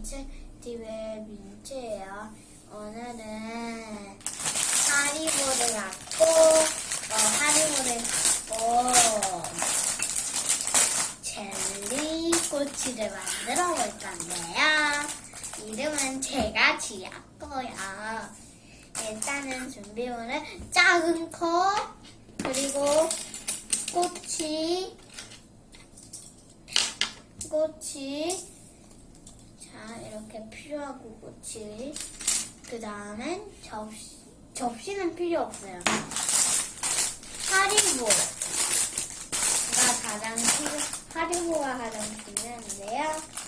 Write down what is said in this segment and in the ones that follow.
민채 TV의 민채예요. 오늘은 하리보를 갖고 어, 하리보를 갖고 젤리 꼬치를 만들어 볼 건데요. 이름은 제가 지었고요. 일단은 준비물은 작은 컵 그리고 꼬치 꼬치 하고 꼬치 그 다음엔 접시 접시는 필요 없어요. 하리보가 가장 필요 하리보가 가장 중요한데요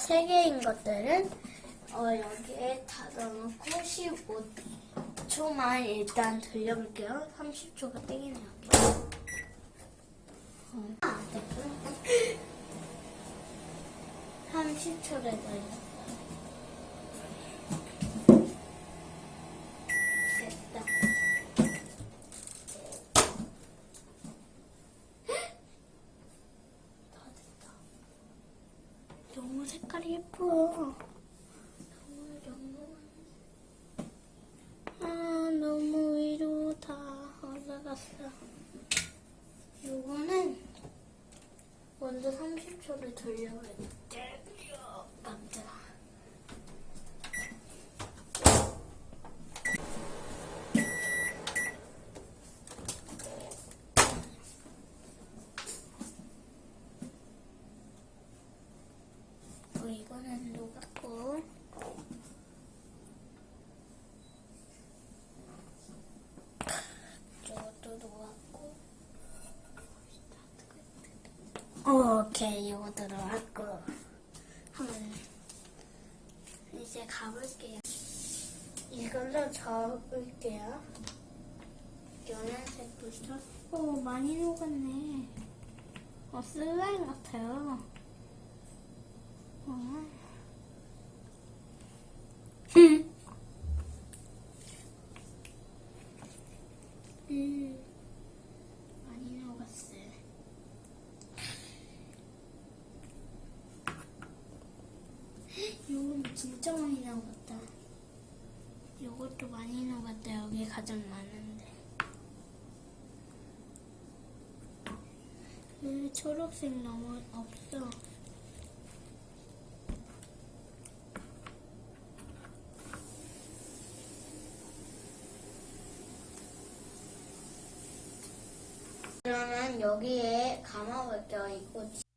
세 개인 것들은 어, 여기에 닫아놓고 15초만 일단 돌려볼게요. 30초가 땡기네요. 어, 아, 네. 30초를 돌려. 됐다. 다 됐다. 너무 너무 아 너무 위로 다 올라갔어. 요거는 먼저 30초를 돌려야 돼. 깜짝아. 어, 이거는 녹았고 이것도 녹았고 오케이 이거 들어갔고 한번 이제 가볼게요. 이걸로 적을게요. 연한색부터 오 많이 녹았네. 어 슬라임 같아요. 어. 음, 많이 녹았어요. 이건 진짜 많이 녹았다. 이것도 많이 녹았다. 여기 가장 많은데. 음, 초록색 너무 없어. 그러면 여기에 감아볼게요. 이꼬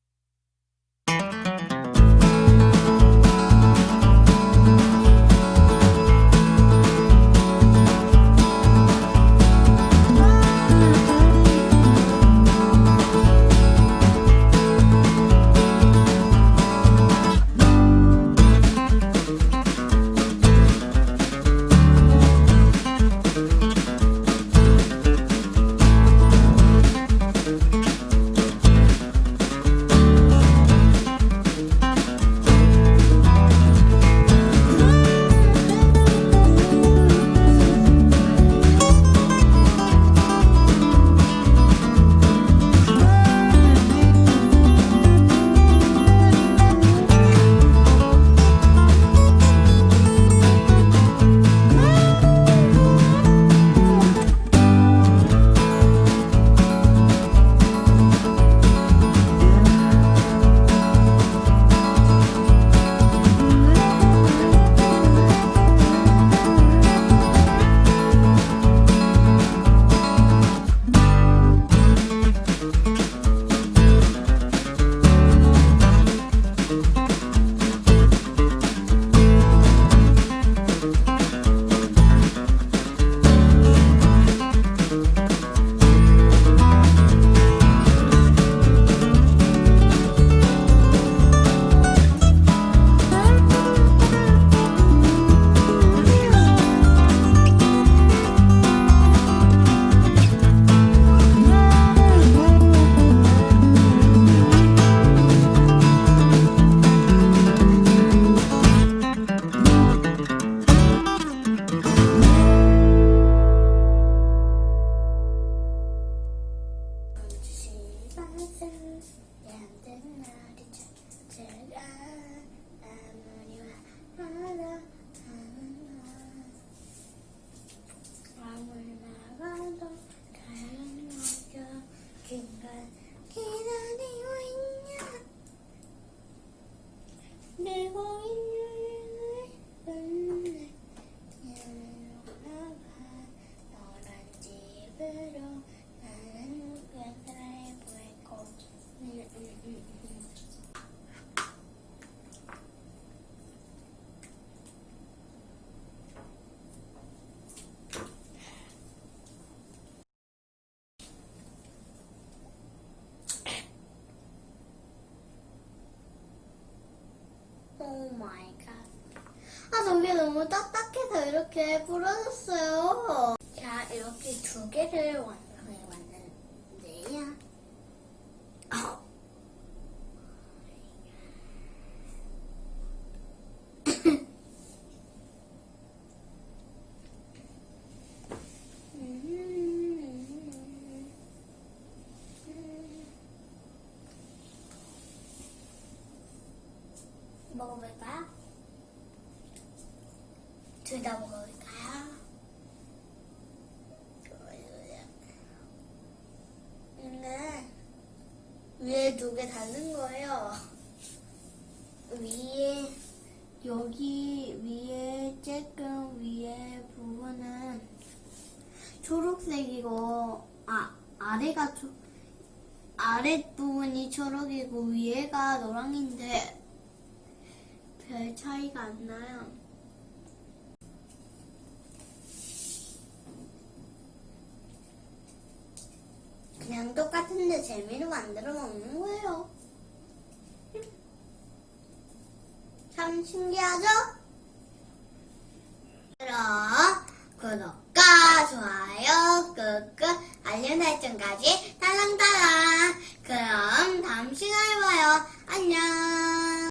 I'm gonna go 치. 마이 갓. 아, 저게 너무 딱딱해서 이렇게 부러졌어요. 자, 이렇게 두 개를 완성해 왔는데요. 먹어볼까요? 둘 다 먹어볼까요? 네. 위에 두 개 닿는 거예요. 위에 여기 위에 조금 위에 부분은 초록색이고 아 아래가 초 아래 부분이 초록이고 위에가 노랑인데 별 차이가 안 나요. 그냥 똑같은데 재미로 만들어 먹는 거예요. 참 신기하죠? 그럼 구독과 좋아요, 끝끝, 알림 설정까지 달랑달랑. 그럼 다음 시간에 봐요. 안녕.